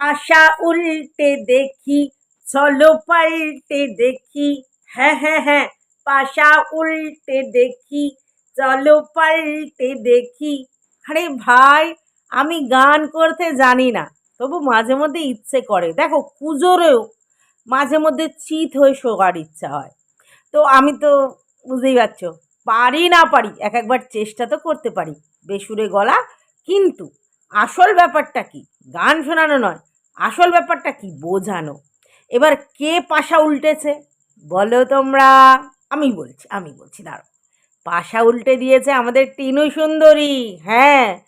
আশা উল্টে দেখি, চলো পাল্টে দেখি। হ্যাঁ হ্যাঁ হ্যাঁ পাশা উল্টে দেখি, চলো পাল্টে দেখি। আরে ভাই, আমি গান করতে জানি না, তবু মাঝে মধ্যে ইচ্ছে করে। দেখো পুজোরেও মাঝে মধ্যে চিত হয়ে শোকার ইচ্ছা হয়। তো আমি তো বুঝতেই পারছ, পারি না পারি, এক একবার চেষ্টা তো করতে পারি, বেসুরে গলা। কিন্তু আসল ব্যাপারটা কি? গান শোনানো নয় আসল ব্যাপারটা কি? বোঝানো। এবার কে পাশা উল্টেছে? বলো তোমরা। আমি বলছি আমি বলছি দাঁড়ো পাশা উল্টে দিয়েছে আমাদের টিনু সুন্দরী। হ্যাঁ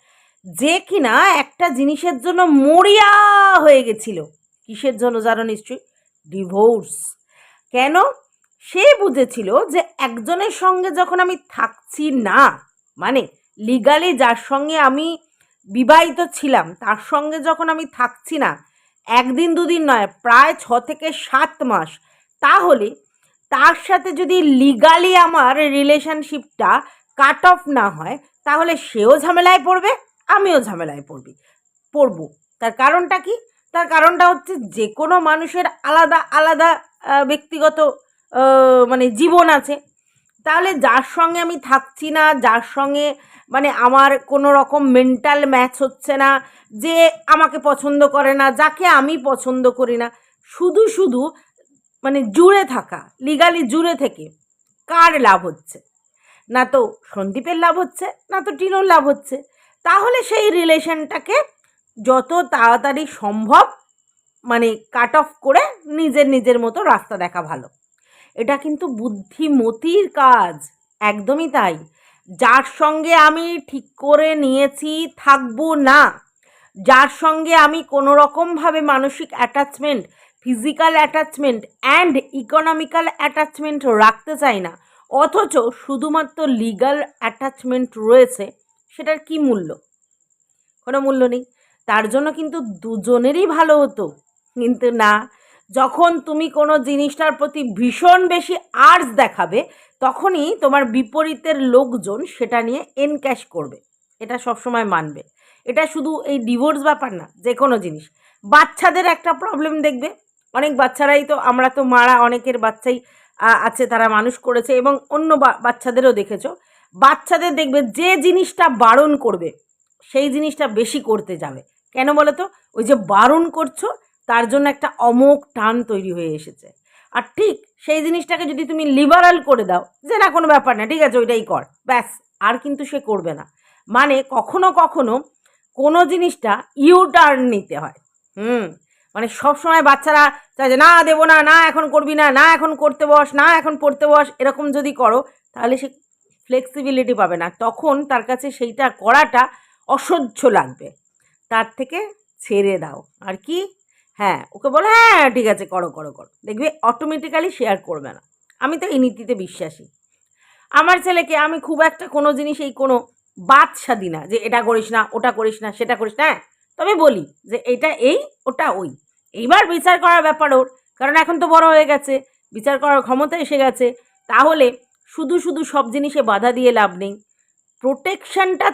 যে কিনা একটা জিনিসের জন্য মরিয়া হয়ে গেছিল। কিসের জন্য জানো নিশ্চয়ই? ডিভোর্স। কেন? সে বুঝেছিল যে একজনের সঙ্গে যখন আমি থাকছি না মানে লিগালি যার সঙ্গে আমি বিবাহিত ছিলাম, তার সঙ্গে যখন আমি থাকছি না একদিন দুদিন নয়, প্রায় ছ থেকে সাত মাস। তাহলে তার সাথে যদি লিগালি আমার রিলেশনশিপটা কাট অফ না হয়, তাহলে সেও ঝামেলায় পড়বে, আমিও ঝামেলায় পড়বি, পড়ব। তার কারণটা কি? তার কারণটা হচ্ছে যে কোনো মানুষের আলাদা আলাদা ব্যক্তিগত মানে জীবন আছে। তাহলে যার সঙ্গে আমি থাকছি না, যার সঙ্গে মানে আমার কোনো রকম মেন্টাল ম্যাচ হচ্ছে না, যে আমাকে পছন্দ করে না, যাকে আমি পছন্দ করি না, শুধু শুধু মানে জুড়ে থাকা লিগালি জুড়ে থেকে কার লাভ হচ্ছে? না তো সন্দীপের লাভ হচ্ছে, না তো টিনোর লাভ হচ্ছে। তাহলে সেই রিলেশনটাকে যত তাড়াতাড়ি সম্ভব মানে কাট অফ করে নিজের নিজের মতো রাস্তা দেখা ভালো। এটা কিন্তু বুদ্ধিমতির কাজ, একদমই তাই। যার সঙ্গে আমি ঠিক করে নিয়েছি, থাকব না। যার সঙ্গে আমি কোনো রকমভাবে মানসিক attachment physical attachment and economical attachment রাখতে চাই না, অথচ শুধুমাত্র লিগাল অ্যাটাচমেন্ট রয়েছে, সেটার কি মূল্য? কোনো মূল্য নেই। তার জন্য কিন্তু দুজনেরই ভালো হতো। কিন্তু না যখন তুমি কোনো জিনিসটার প্রতি ভীষণ বেশি আর্জ দেখাবে, তখনই তোমার বিপরীতের লোকজন সেটা নিয়ে এনক্যাশ করবে। এটা সবসময় মানবে। এটা শুধু এই ডিভোর্স ব্যাপার না যে কোনো জিনিস। বাচ্চাদের একটা প্রবলেম দেখবে। অনেক বাচ্চারাই তো, আমরা তো মারা, অনেকের বাচ্চাই আছে, তারা মানুষ করেছে এবং অন্য বাচ্চাদেরও দেখেছ। বাচ্চাদের দেখবে যে জিনিসটা বারণ করবে, সেই জিনিসটা বেশি করতে যাবে। কেন বলো তো ওই যে বারণ করছ তার জন্য একটা অমোক টান তৈরি হয়ে এসেছে। আর ঠিক সেই জিনিসটাকে যদি তুমি লিবারাল করে দাও যে না কোনো ব্যাপার না, ঠিক আছে, ওইটাই কর, ব্যাস, আর কিন্তু সে করবে না। মানে কখনো কখনো কোনো জিনিসটা ইউ টার্ন নিতে হয়, হুম? মানে সব সময় বাচ্চারা চায় যে, না, দেবো না না, এখন করবি না না, এখন করতে বস, না, এখন পড়তে বস। এরকম যদি করো, তাহলে সে ফ্লেক্সিবিলিটি পাবে না। তখন তার কাছে সেইটা করাটা অসহ্য লাগবে। তার থেকে ছেড়ে দাও। আর কি? হ্যাঁ ওকে বলো হ্যাঁ ঠিক আছে, করো করো করো। দেখবে অটোমেটিক্যালি শেয়ার করবে না। আমি তো এই নীতিতে বিশ্বাসী। আমার ছেলেকে আমি খুব একটা কোনো জিনিস এই কোনো বাদশা দিই না যে, এটা করিস না, ওটা করিস না, সেটা করিস না। হ্যাঁ তবে বলি যে, এটা এই, ওটা ওই। এইবার বিচার করার ব্যাপার ওর, কারণ এখন তো বড় হয়ে গেছে, বিচার করার ক্ষমতা এসে গেছে। তাহলে শুধু শুধু সব জিনিসে বাধা দিয়ে লাভ নেই। প্রোটেকশনটা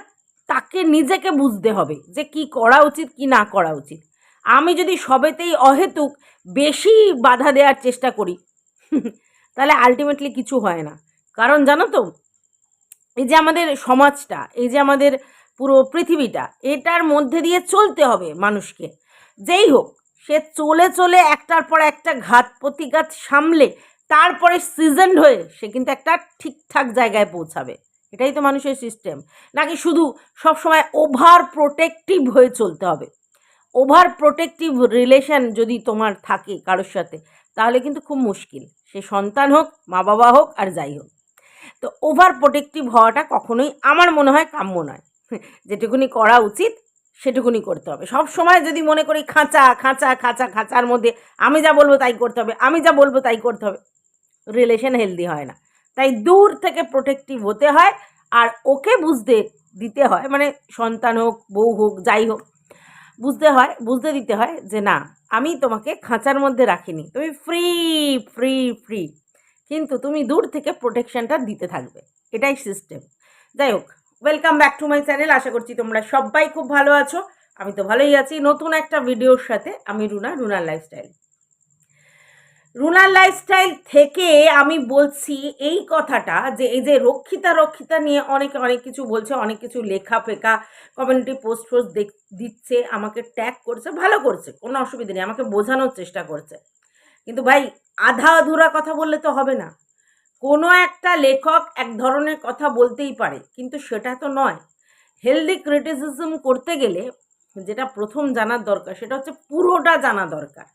তাকে নিজেকে বুঝতে হবে যে, কি করা উচিত, কি না করা উচিত। আমি যদি সবেতেই অহেতুক বেশি বাধা দেওয়ার চেষ্টা করি, তাহলে আলটিমেটলি কিছু হয় না। কারণ জানো তো, এই যে আমাদের সমাজটা, এই যে আমাদের পুরো পৃথিবীটা, এটার মধ্যে দিয়ে চলতে হবে মানুষকে। যেই হোক, সে চলে চলে একটার পর একটা ঘাত প্রতিঘাত সামলে তারপরে সিজনড হয়ে সে কিন্তু একটা ঠিকঠাক জায়গায় পৌঁছাবে। এটাই তো মানুষের সিস্টেম নাকি শুধু সবসময় ওভার প্রোটেক্টিভ হয়ে চলতে হবে? ওভার প্রোটেক্টিভ রিলেশন যদি তোমার থাকে কারোর সাথে, তাহলে কিন্তু খুব মুশকিল। সে সন্তান হোক মা বাবা হোক আর যাই হোক। তো ওভার প্রোটেক্টিভ হওয়াটা কখনোই আমার মনে হয় কাম্য নয়। যেটুকুনি করা উচিত, সেটুকুনি করতে হবে। সব সময় যদি মনে করি খাঁচা খাঁচা খাঁচা, খাঁচার মধ্যে আমি যা বলব তাই করতে হবে, আমি যা বলব তাই করতে হবে রিলেশন হেলদি হয় না। তাই দূর থেকে প্রোটেক্টিভ হতে হয় আর ওকে বুঝতে দিতে হয়। মানে সন্তান হোক, বউ হোক, যাই হোক বুঝতে হয়, বুঝতে দিতে হয় যে না, আমি তোমাকে খাঁচার মধ্যে রাখিনি। তুমি ফ্রি ফ্রি ফ্রি কিন্তু তুমি দূর থেকে প্রোটেকশনটা দিতে থাকবে। এটাই সিস্টেম যাই হোক welcome back to my channel আশা করছি তোমরা সবাই খুব ভালো আছো। আমি তো ভালোই আছি। নতুন একটা ভিডিওর সাথে আমি রুনা, রুনার লাইফস্টাইল রুনার লাইফস্টাইল থেকে আমি বলছি এই কথাটা যে, এই যে রক্ষিতা রক্ষিতা নিয়ে অনেকে, অনেক কিছু বলছে, অনেক কিছু লেখা ফেকা কমিউনিটি পোস্ট ফোস্ট দেখ, দিচ্ছে, আমাকে ট্যাগ করছে, ভালো করছে, কোনো অসুবিধা নেই, আমাকে বোঝানোর চেষ্টা করছে। কিন্তু ভাই, আধা আধুরা কথা বললে তো হবে না। কোনো একটা লেখক এক ধরনের কথা বলতেই পারে, কিন্তু সেটা তো নয়। হেলদি ক্রিটিসিজম করতে গেলে যেটা প্রথম জানার দরকার, সেটা হচ্ছে পুরোটা জানা দরকার।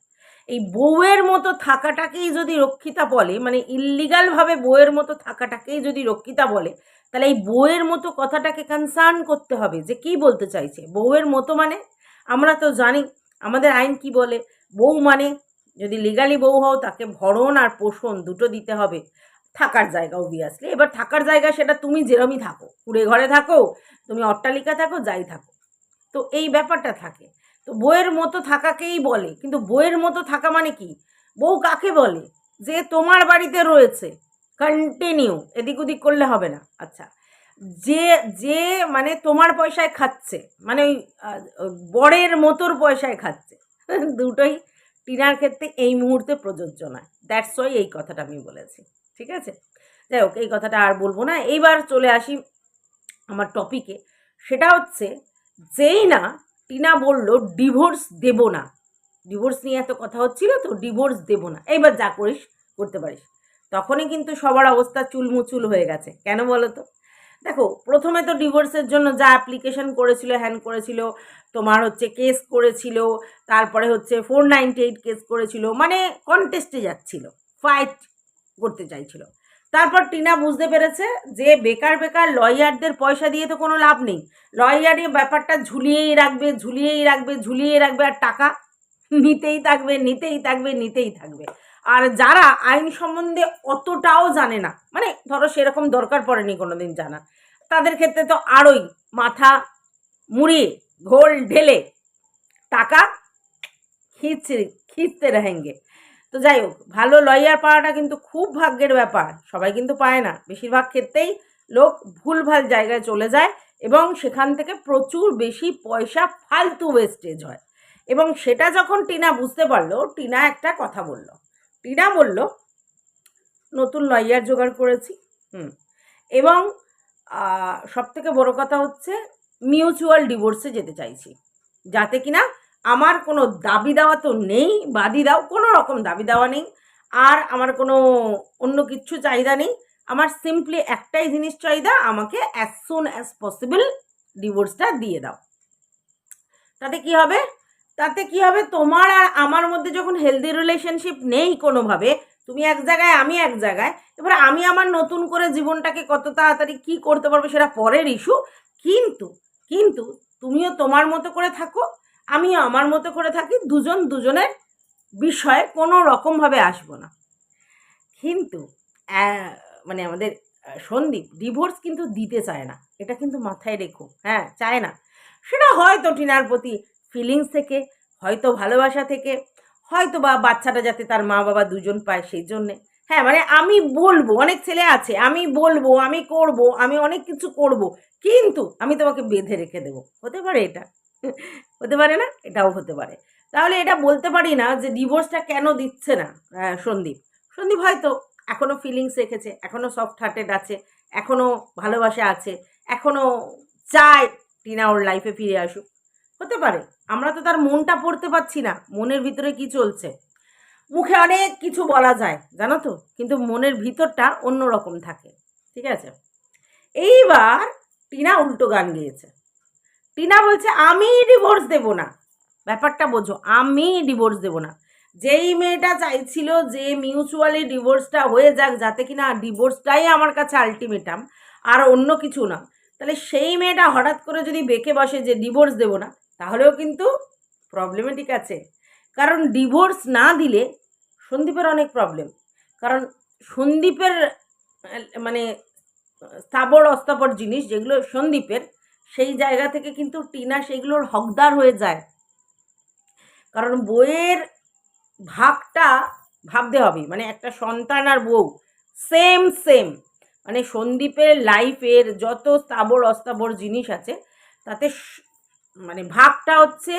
এই বউয়ের মতো থাকাটাকেই যদি রক্ষিতা বলে মানে ইল্লিগালভাবে বউয়ের মতো থাকাটাকেই যদি রক্ষিতা বলে, তাহলে এই বউয়ের মতো কথাটাকে কনসার্ন করতে হবে যে কি বলতে চাইছে? বউয়ের মতো মানে? আমরা তো জানি, আমাদের আইন কি বলে? বউ মানে যদি লিগালি বউ হও, তাকে ভরণ আর পোষণ দুটো দিতে হবে। থাকার জায়গা অবভিয়াসলি এবার থাকার জায়গা সেটা তুমি যেরমই থাকো। কুড়ে ঘরে থাকো, তুমি অট্টালিকা থাকো, যাই থাকো। তো এই ব্যাপারটা থাকে। তো বইয়ের মতো থাকাকেই বলে। কিন্তু বইয়ের মতো থাকা মানে কি? বউ কাকে বলে? যে তোমার বাড়িতে রয়েছে। কন্টিনিউ এদিক ওদিক করলে হবে না। আচ্ছা। যে যে মানে তোমার পয়সায় খাচ্ছে মানে ওই বরের মতোর পয়সায় খাচ্ছে। দুটোই টিনার ক্ষেত্রে এই মুহূর্তে প্রযোজ্য নয়। দ্যাটস ওয়াই এই কথাটা আমি বলেছি। ঠিক আছে? যাই হোক, এই কথাটা আর বলব না। এইবার চলে আসি আমার টপিকে সেটা হচ্ছে, যেই না টিনা বলল ডিভোর্স দেব না। ডিভোর্স নিয়ে এত কথা হচ্ছিল তো ডিভোর্স দেব না। এইবার যা করিস, করতে পারিস। তখনই কিন্তু সবার অবস্থা চুলমুচুল হয়ে গেছে। কেন বলো তো? দেখো, প্রথমে তো ডিভোর্সের জন্য যা অ্যাপ্লিকেশন করেছিল হ্যান করেছিল, তোমার হচ্ছে কেস করেছিল, তারপরে হচ্ছে ফোর নাইনটি এইট কেস করেছিল মানে কন্টেস্টে যাচ্ছিল ফাইট করতে চাইছিল। তারপর টিনা বুঝতে পেরেছে যে বেকার বেকার লয়ারদের পয়সা দিয়ে তো কোনো লাভ নেই। লয়ারে ব্যাপারটা ঝুলিয়েই রাখবে ঝুলিয়েই রাখবে ঝুলিয়েই রাখবে আর টাকা নিতেই থাকবে নিতেই থাকবে নিতেই থাকবে। আর যারা আইন সম্বন্ধে অতটাও জানে না মানে ধরো সেরকম দরকার পড়েনি কোনো দিন জানা তাদের ক্ষেত্রে তো আরোই মাথা মুড়ি, ঘোল, ঢেলে, টাকা খিচড়ি খিচতে রেহেঙ্গে। তো যাই হোক, ভালো লয়ার পাওয়াটা কিন্তু খুব ভাগ্যের ব্যাপার। সবাই কিন্তু পায় না। বেশিরভাগ ক্ষেত্রেই লোক ভুলভাল জায়গায় চলে যায় এবং সেখান থেকে প্রচুর বেশি পয়সা ফালতু ওয়েস্টেজ হয়। এবং সেটা যখন টিনা বুঝতে পারল, টিনা একটা কথা বলল। টিনা বলল, নতুন লয়ার জোগাড় করেছি। হুম। এবং সব থেকে বড় কথা হচ্ছে মিউচুয়াল ডিভোর্সে যেতে চাইছি। যাতে কিনা আমার কোনো দাবি দেওয়া তো নেই বাদি দাও, কোনো রকম দাবি দেওয়া নেই। আর আমার কোনো অন্য কিচ্ছু চাহিদা নেই। আমার সিম্পলি একটাই জিনিস চাহিদা, আমাকে অ্যাজ সুন অ্যাজ পসিবল ডিভোর্সটা দিয়ে দাও। তাতে কি হবে? তাতে কি হবে? তোমার আর আমার মধ্যে যখন হেলদি রিলেশনশিপ নেই কোনোভাবে, তুমি এক জায়গায়, আমি এক জায়গায়, এবার আমি আমার নতুন করে জীবনটাকে কত তাড়াতাড়ি কী করতে পারব সেটা পরের ইস্যু কিন্তু কিন্তু তুমিও তোমার মতো করে থাকো। আমিও আমার মতো করে থাকি, দুজন দুজনের বিষয়ে কোনো রকমভাবে আসব না। কিন্তু মানে আমাদের সন্দীপ ডিভোর্স কিন্তু দিতে চায় না। এটা কিন্তু মাথায় রেখো হ্যাঁ চায় না। সেটা হয়তো টিনার প্রতি ফিলিংস থেকে, হয়তো ভালোবাসা থেকে, হয়তো বা বাচ্চাটা যাতে তার মা বাবা দুজন পায় সেই জন্যে। হ্যাঁ মানে আমি বলব, অনেক ছেলে আছে, আমি বলব, আমি করব, আমি অনেক কিছু করব, কিন্তু আমি তোমাকে বেঁধে রেখে দেবো। হতে পারে এটা। হতে পারে না? এটাও হতে পারে। তাহলে এটা বলতে পারি না যে ডিভোর্সটা কেন দিচ্ছে না সন্দীপ। সন্দীপ হয়তো এখনও ফিলিংস রেখেছে এখনও সফট হার্টেড আছে এখনও ভালোবাসা আছে এখনও চায় টিনা ওর লাইফে ফিরে আসুক। হতে পারে। আমরা তো তার মনটা পড়তে পারছি না, মনের ভিতরে কি চলছে। মুখে অনেক কিছু বলা যায়, জানো তো? কিন্তু মনের ভিতরটা অন্য রকম থাকে। ঠিক আছে? এইবার টিনা উল্টো গান গেয়েছে। টিনা বলছে, আমি ডিভোর্স দেব না। ব্যাপারটা বোঝো, আমি ডিভোর্স দেব না। যেই মেয়েটা চাইছিল যে মিউচুয়ালি ডিভোর্সটা হয়ে যাক, যাতে কিনা ডিভোর্সটাই আমার কাছে আলটিমেটাম আর অন্য কিছু না। তাহলে সেই মেয়েটা হঠাৎ করে যদি বেঁকে বসে যে ডিভোর্স দেব না, তাহলেও কিন্তু প্রবলেমেটিক আছে। কারণ ডিভোর্স না দিলে সন্দীপের অনেক প্রবলেম কারণ সন্দীপের মানে স্থাবর, অস্থাবর জিনিস যেগুলো সন্দীপের সেই জায়গা থেকে কিন্তু টিনা সেগুলোর হকদার হয়ে যায়। কারণ বইয়ের ভাগটা ভাবতে হবে মানে একটা সন্তান আর বউ সেম সেম মানে সন্দীপের লাইফের যত স্থাবর, অস্থাবর জিনিস আছে, তাতে মানে ভাগটা হচ্ছে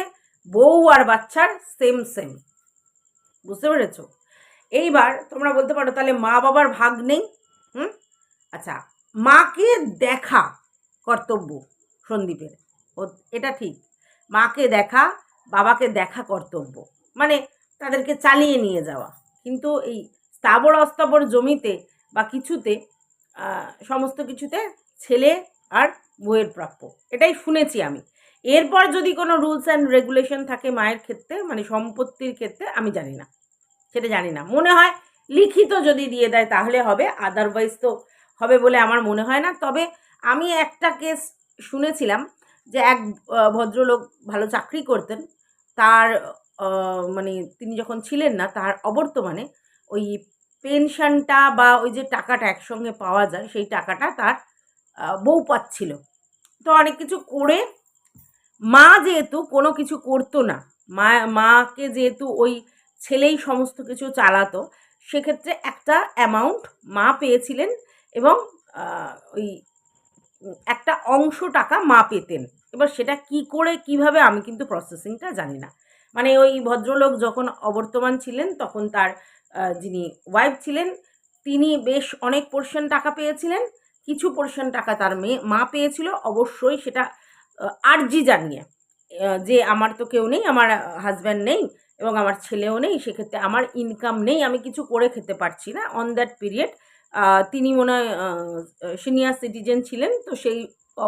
বউ আর বাচ্চার সেম সেম বুঝতে পেরেছ? এইবার তোমরা বলতে পারো, তাহলে মা বাবার ভাগ নেই, হুম? আচ্ছা মাকে দেখা কর্তব্য। সন্দীপের। ও, এটা ঠিক। মাকে দেখা, বাবাকে দেখা কর্তব্য। মানে তাদেরকে চালিয়ে নিয়ে যাওয়া। কিন্তু এই স্থাবর অস্থাবর জমিতে বা কিছুতে সমস্ত কিছুতে ছেলে আর বইয়ের প্রাপ্য। এটাই শুনেছি আমি। এরপর যদি কোনো রুলস অ্যান্ড রেগুলেশন থাকে মায়ের ক্ষেত্রে মানে সম্পত্তির ক্ষেত্রে, আমি জানি না। সেটা জানি না। মনে হয় লিখিত যদি দিয়ে দেয় তাহলে হবে আদারওয়াইজ তো হবে বলে আমার মনে হয় না। তবে আমি একটা কেস শুনেছিলাম যে এক ভদ্রলোক ভালো চাকরি করতেন। তার মানে তিনি যখন ছিলেন না, তার অবর্তমানে ওই পেনশনটা বা ওই যে টাকাটা একসঙ্গে পাওয়া যায়, সেই টাকাটা তার বউ পাচ্ছিল। তো অনেক কিছু করে মা যেহেতু কোনো কিছু করতো না, মা, মাকে যেহেতু ওই ছেলেই সমস্ত কিছু চালাতো, সেক্ষেত্রে একটা অ্যামাউন্ট মা পেয়েছিলেন এবং ওই একটা অংশ টাকা মা পেতেন। এবার সেটা কি করে, কীভাবে, আমি কিন্তু প্রসেসিংটা জানি না। মানে ওই ভদ্রলোক যখন অবর্তমান ছিলেন, তখন তার যিনি ওয়াইফ ছিলেন, তিনি বেশ অনেক পোর্শন টাকা পেয়েছিলেন। কিছু পোর্শন টাকা তার মেয়ে মা পেয়েছিল। অবশ্যই সেটা আর্জি জানিয়ে যে আমার তো কেউ নেই, আমার হাজব্যান্ড নেই এবং আমার ছেলেও নেই, সেক্ষেত্রে আমার ইনকাম নেই, আমি কিছু করে খেতে পারছি না অন দ্যাট পিরিয়ড তিনি মনে হয় সিনিয়র সিটিজেন ছিলেন, তো সেই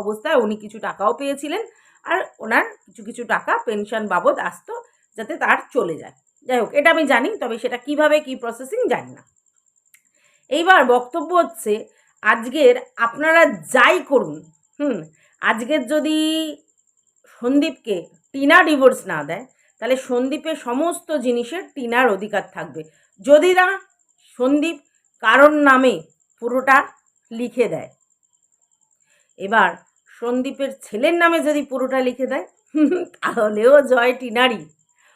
অবস্থায় উনি কিছু টাকাও পেয়েছিলেন। আর ওনার কিছু কিছু টাকা পেনশন বাবদ আসতো যাতে তার চলে যায়। যাই হোক, এটা আমি জানি, তবে সেটা কীভাবে, কি প্রসেসিং জানি না। এইবার বক্তব্য হচ্ছে, আজকের আপনারা যাই করুন, হুম, আজকের যদি সন্দীপকে টিনা ডিভোর্স না দেয়, তাহলে সন্দীপের সমস্ত জিনিসের টিনার অধিকার থাকবে। যদি না, সন্দীপ কারোর নামে পুরোটা লিখে দেয়। এবার সন্দীপের ছেলের নামে যদি পুরোটা লিখে দেয়, তাহলেও জয় টিনারই।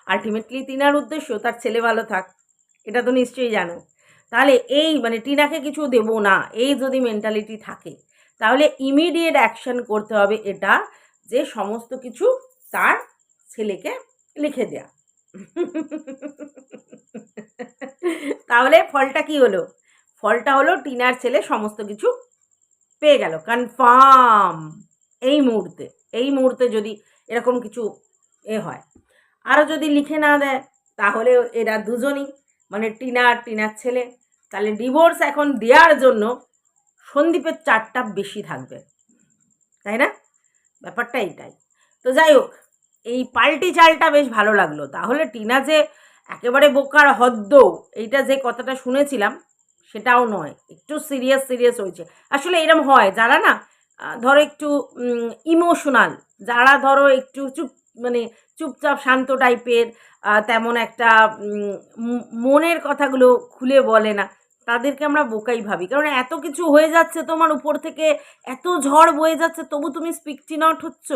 আলটিমেটলি টিনার উদ্দেশ্য, তার ছেলে ভালো থাক, এটা তো নিশ্চয়ই জানো। তাহলে এই মানে টিনাকে কিছু দেব না, এই যদি মেন্টালিটি থাকে, তাহলে ইমিডিয়েট অ্যাকশন করতে হবে এটা যে সমস্ত কিছু তার ছেলেকে লিখে দেয়া। তাহলে ফলটা কি হলো? ফলটা হলো টিনার ছেলে সমস্ত কিছু পেয়ে গেল। কনফার্ম এই মুহূর্তে এই মুহূর্তে যদি এরকম কিছু এ হয়। আরও যদি লিখে না দেয়, তাহলে এরা দুজনই মানে টিনা আর টিনার ছেলে। তাহলে ডিভোর্স এখন দেওয়ার জন্য সন্দীপের চারটা বেশি থাকবে। তাই না? ব্যাপারটা এইটাই। তো যাই হোক, এই পাল্টি চালটা বেশ ভালো লাগল। তাহলে টিনা যে একেবারে বোকার হদ্দ, এইটা যে কথাটা শুনেছিলাম সেটাও নয়, একটু সিরিয়াস সিরিয়াস হয়েছে। আসলে এরম হয়, যারা না ধরো একটু ইমোশনাল যারা ধরো একটু চুপ মানে চুপচাপ, শান্ত টাইপের তেমন একটা মনের কথাগুলো খুলে বলে না, তাদেরকে আমরা বোকাই ভাবি। কারণ এত কিছু হয়ে যাচ্ছে তোমার উপর থেকে, এত ঝড় বয়ে যাচ্ছে, তবু তুমি স্পিকটি নট হচ্ছ।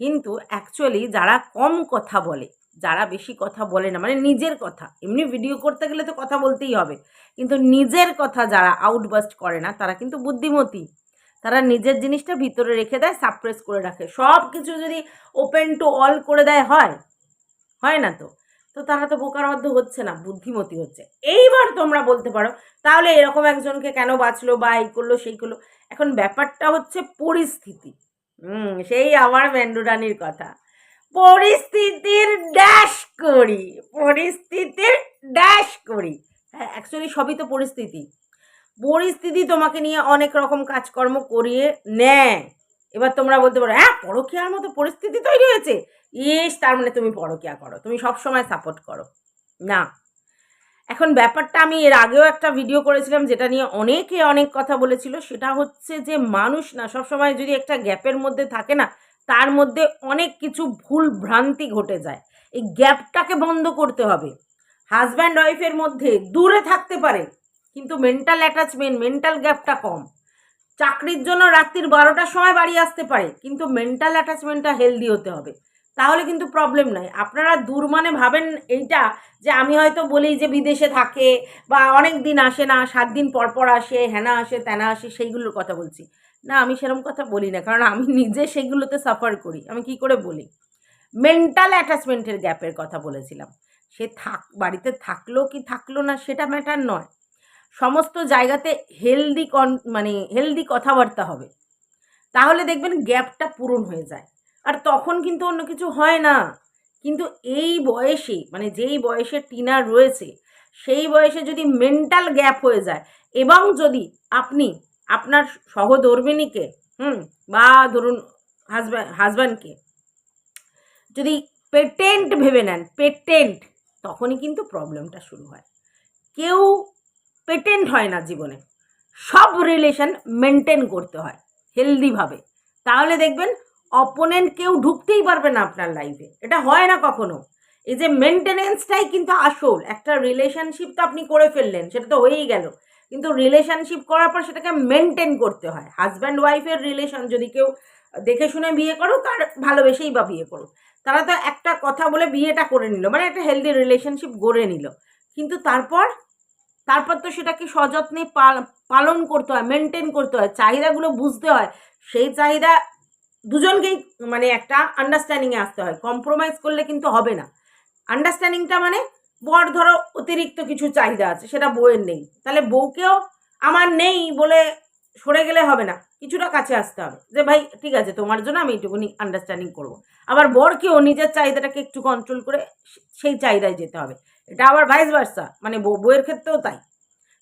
কিন্তু অ্যাকচুয়ালি যারা কম কথা বলে যারা বেশি কথা বলে না মানে নিজের কথা, এমনি ভিডিও করতে গেলে তো কথা বলতেই হবে। কিন্তু নিজের কথা যারা আউটবাস্ট করে না, তারা কিন্তু বুদ্ধিমতী। তারা নিজের জিনিসটা ভিতরে রেখে দেয় সাপ্রেস করে রাখে। সব কিছু যদি ওপেন টু অল করে দেয়, হয়। হয় না তো? তো তারা তো বোকার মধ্যে হচ্ছে না, বুদ্ধিমতী হচ্ছে। এইবার তোমরা বলতে পারো, তাহলে এরকম একজনকে কেন বাঁচলো বা এই করল, সেই করল? এখন ব্যাপারটা হচ্ছে পরিস্থিতি। হুম, সেই আমার মেন্ডুরানির কথা। পরিস্থিতির পরিস্থিতির ড্যাশ করি। হ্যাঁ অ্যাকচুয়ালি সবই তো পরিস্থিতি। পরিস্থিতি তোমাকে নিয়ে অনেক রকম কাজকর্ম করিয়ে নেয়। এবার তোমরা বলতে পারো হ্যাঁ পরকীয়ার মতো পরিস্থিতি তৈরি হয়েছে? ইস, তার মানে তুমি পরকীয়া করো। তুমি সব সময় সাপোর্ট করো। না। এখন ব্যাপারটা আমি এর আগেও একটা ভিডিও করেছিলাম যেটা নিয়ে অনেকে অনেক কথা বলেছিল। সেটা হচ্ছে যে মানুষ না, সবসময় যদি একটা গ্যাপের মধ্যে থাকে না, তার মধ্যে অনেক কিছু ভুল ভ্রান্তি ঘটে যায়। এই গ্যাপটাকে বন্ধ করতে হবে। হাজব্যান্ড ওয়াইফের মধ্যে দূরে থাকতে পারে, কিন্তু মেন্টাল অ্যাটাচমেন্ট মেন্টাল গ্যাপটা কম। চাকরির জন্য রাত্রির বারোটার সময় বাড়ি আসতে পারে, কিন্তু মেন্টাল অ্যাটাচমেন্টটা হেলদি হতে হবে। তাহলে কিন্তু প্রবলেম নাই। আপনারা দূর মানে ভাবেন এইটা যে আমি হয়তো বলি যে বিদেশে থাকে বা অনেক দিন আসে না, সাত দিন পর পর আসে হ্যানা আসে ত্যানা আসে, সেইগুলোর কথা বলছি। না, আমি সেরকম কথা বলি না, কারণ আমি নিজে সেগুলোতে সাফার করি। আমি কি করে বলি? মেন্টাল অ্যাটাচমেন্টের গ্যাপের কথা বলেছিলাম। সে থাক, বাড়িতে থাকল কি থাকল না সেটা ম্যাটার নয়। সমস্ত জায়গাতে হেলদি কন মানে হেলদি কথাবার্তা হবে। তাহলে দেখবেন গ্যাপটা পূরণ হয়ে যায়। আর তখন কিন্তু অন্য কিছু হয় না। কিন্তু এই বয়সে মানে যেই বয়সে টিনার রয়েছে, সেই বয়সে যদি মেন্টাল গ্যাপ হয়ে যায়, এবং যদি আপনি আপনার সহধর্মিনীকে, হুম, বা ধরুন হাজব্যান্ড হাজব্যান্ডকে যদি পেটেন্ট ভেবে নেন, পেটেন্ট, তখনই কিন্তু প্রবলেমটা শুরু হয়। কেউ পেটেন্ট হয় না জীবনে। সব রিলেশন মেনটেন করতে হয় হেলদিভাবে তাহলে দেখবেন অপোনেন্ট কেউ ঢুকতেই পারবে না আপনার লাইফে এটা হয় না কখনো। এই যে মেনটেনেন্সটাই কিন্তু আসল। একটা রিলেশনশিপ তো আপনি করে ফেললেন, সেটা তো হয়েই গেল। কিন্তু রিলেশনশিপ করার পর সেটাকে মেনটেন করতে হয়। হাজব্যান্ড ওয়াইফের রিলেশন যদি কেউ দেখে শুনে বিয়ে করো, তার ভালোবেসেই বা বিয়ে করো। তারা তো একটা কথা বলে বিয়েটা করে নিল মানে একটা হেলদি রিলেশনশিপ গড়ে নিল। কিন্তু তারপর তারপর তো সেটাকে সযত্নে পালন করতে হয় মেনটেন করতে হয়, চাহিদাগুলো বুঝতে হয়। সেই চাহিদা দুজনকেই মানে একটা আন্ডারস্ট্যান্ডিংয়ে আসতে হয় কম্প্রোমাইজ করলে কিন্তু হবে না। আন্ডারস্ট্যান্ডিংটা মানে বর ধরো অতিরিক্ত কিছু চাহিদা আছে, সেটা বউয়ের নেই। তাহলে বউকেও আমার নেই বলে সরে গেলে হবে না। কিছুটা কাছে আসতে হবে। যে ভাই, ঠিক আছে, তোমার জন্য আমি এইটুকুনি আন্ডারস্ট্যান্ডিং করব। আবার বরকেও নিজের চাহিদাটাকে একটু কন্ট্রোল করে সেই চাহিদায় যেতে হবে। এটা আবার ভাইস ভার্সা মানে বউ- বউয়ের ক্ষেত্রেও তাই।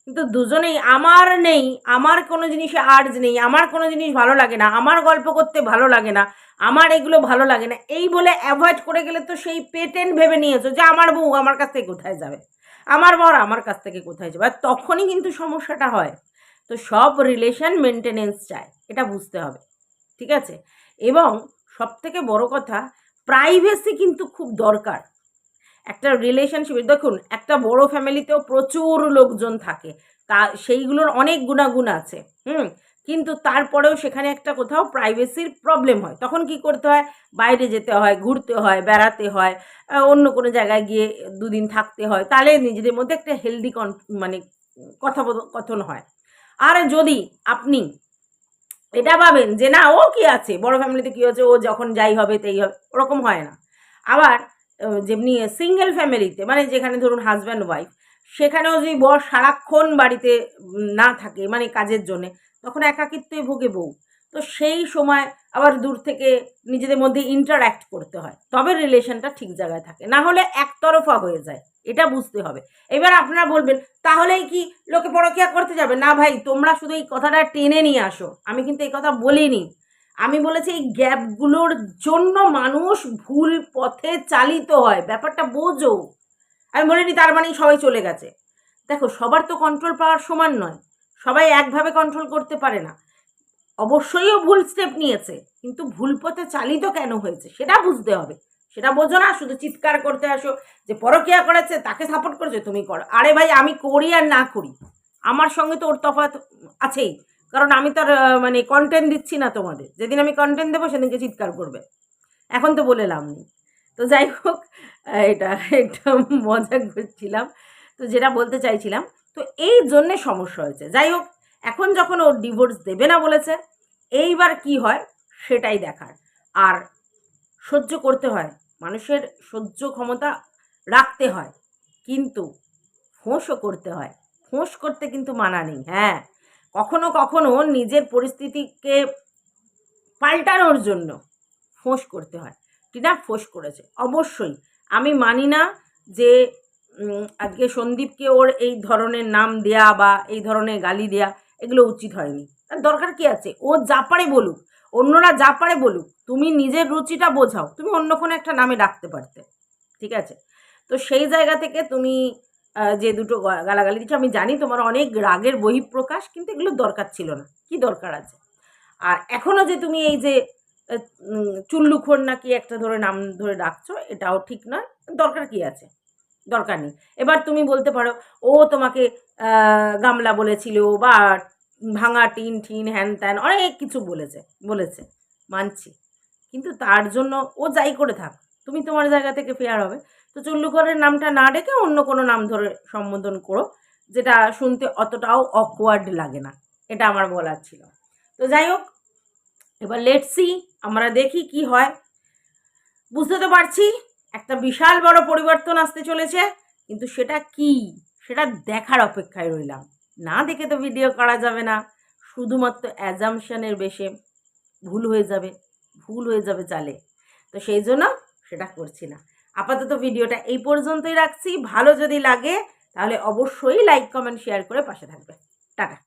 কিন্তু দুজনেই, আমার নেই, আমার কোনো জিনিসে আর্জ নেই, আমার কোনো জিনিস ভালো লাগে না, আমার গল্প করতে ভালো লাগে না, আমার এগুলো ভালো লাগে না, এই বলে অ্যাভয়েড করে গেলে তো সেই পেটেন্ট ভেবে নিয়েছো যে আমার বউ আমার কাছ থেকে কোথায় যাবে? আমার বর আমার কাছ থেকে কোথায় যাবে? আর তখনই কিন্তু সমস্যাটা হয়। তো সব রিলেশন মেনটেনেন্স চায় এটা বুঝতে হবে, ঠিক আছে? এবং সব থেকে বড় কথা প্রাইভেসি কিন্তু খুব দরকার। একটা রিলেশনশিপ দেখুন, একটা বড় ফ্যামিলিতেও প্রচুর লোকজন থাকে, তা সেইগুলোর অনেক গুণাগুণ আছে, হুম? কিন্তু তারপরেও সেখানে একটা কোথাও প্রাইভেসির প্রবলেম হয়। তখন কি করতে হয়? বাইরে যেতে হয়, ঘুরতে হয়, বেড়াতে হয় অন্য কোনো জায়গায় গিয়ে দুদিন থাকতে হয়, তাহলে নিজেদের মধ্যে একটা হেলদি কন মানে কথোপকথন হয়। আর যদি আপনি এটা ভাবেন যে না, ও কি আছে? বড় ফ্যামিলিতে কি হচ্ছে ও যখন যাই হবে, তাই হবে, ওরকম হয় না। আবার যেমনি সিঙ্গেল ফ্যামিলিতে মানে যেখানে ধরুন হাজব্যান্ড ওয়াইফ সেখানেও যদি বর সারাক্ষণ বাড়িতে না থাকে মানে কাজের জন্যে, তখন একাকিত্বই ভোগে বউ। তো সেই সময় আবার দূর থেকে নিজেদের মধ্যে ইন্টারঅ্যাক্ট করতে হয়। তবে রিলেশনটা ঠিক জায়গায় থাকে। না হলে একতরফা হয়ে যায়। এটা বুঝতে হবে। এবার আপনারা বলবেন, তাহলেই কি লোকে পরকিয়া করতে যাবে? না ভাই, তোমরা শুধু এই কথাটা টেনে নিয়ে আসো। আমি কিন্তু এই কথা বলিনি। আমি বলেছি, এই গ্যাপগুলোর জন্য মানুষ ভুল পথে চালিত হয়। ব্যাপারটা বোঝো। আমি বলিনি, তার মানে সবাই চলে গেছে। দেখো, সবার তো কন্ট্রোল পাওয়ার সমান নয়। সবাই একভাবে কন্ট্রোল করতে পারে না। অবশ্যই ও ভুল স্টেপ নিয়েছে, কিন্তু ভুল পথে চালিত কেন হয়েছে সেটা বুঝতে হবে। সেটা বোঝো না, শুধু চিৎকার করতে আসো যে পরকিয়া করেছে, তাকে সাপোর্ট করেছে, তুমি করো। আরে ভাই, আমি করি আর না করি। আমার সঙ্গে তো ওর তফাৎ আছেই, কারণ আমি তো মানে কন্টেন্ট দিচ্ছি না তোমাদের। যেদিন আমি কন্টেন্ট দেবো, সেদিনকে চিৎকার করবে। এখন তো বলে লাভ নেই। তো যাই হোক এটা একটা মজা করছিলাম। তো যেটা বলতে চাইছিলাম, তো এই জন্যে সমস্যা হয়েছে। যাই হোক এখন যখন ও ডিভোর্স দেবে না বলেছে, এইবার কি হয় সেটাই দেখার। আর সহ্য করতে হয়, মানুষের সহ্য ক্ষমতা রাখতে হয়, কিন্তু ফোঁসও করতে হয়। ফোঁস করতে কিন্তু মানা নেই হ্যাঁ। কখনো কখনো নিজের পরিস্থিতিকে পাল্টানোর জন্য ফোঁস করতে হয়। টিনা ফোঁস করেছে, অবশ্যই। আমি মানি না যে আজকে সন্দীপকে ওর এই ধরনের নাম দেয়া বা এই ধরনের গালি দেয়া এগুলো উচিত হয়নি। আর দরকার কি আছে? ও যা পারে বলুক, অন্যরা যা পারে বলুক, তুমি নিজের রুচিটা বোঝাও, তুমি অন্য কোনো একটা নামে ডাকতে পারতে, ঠিক আছে? তো সেই জায়গা থেকে তুমি যে দুটো গালাগালি দিচ্ছ, আমি জানি তোমার অনেক রাগের বহিঃপ্রকাশ, কিন্তু এগুলো দরকার ছিল না। কি দরকার আছে? আর এখনও যে তুমি এই যে চুল্লুখোর নাকি একটা ধরে নাম ধরে ডাকছো, এটাও ঠিক নয়। দরকার কি আছে? দরকার নেই। এবার তুমি বলতে পারো, ও তোমাকে গামলা বলেছিল বা ভাঙা টিন ঠিন হ্যান ত্যান অনেক কিছু বলেছে বলেছে, মানছি। কিন্তু তার জন্য ও যাই করে থাক, তুমি তোমার জায়গা থেকে ফেয়ার হবে। তো চুল্লুকরের নামটা না ডেকে অন্য কোনো নাম ধরে সম্বোধন করো, যেটা শুনতে অতটাও অকওয়ার্ড লাগে না। এটা আমার বলার ছিল। তো যাই হোক, এবার লেটসি আমরা দেখি কি হয়। বুঝতে তো পারছি, একটা বিশাল বড় পরিবর্তন আসতে চলেছে, কিন্তু সেটা কি? সেটা দেখার অপেক্ষায় রইলাম। না দেখে তো ভিডিও করা যাবে না। শুধুমাত্র অ্যাজামশানের বেশে ভুল হয়ে যাবে, ভুল হয়ে যাবে চালে। তো সেই জন্য সেটা করছি না। আপাতত ভিডিওটা এই পর্যন্তই রাখছি। ভালো যদি লাগে, তাহলে অবশ্যই লাইক কমেন্ট শেয়ার করে পাশে থাকবে। টাটা।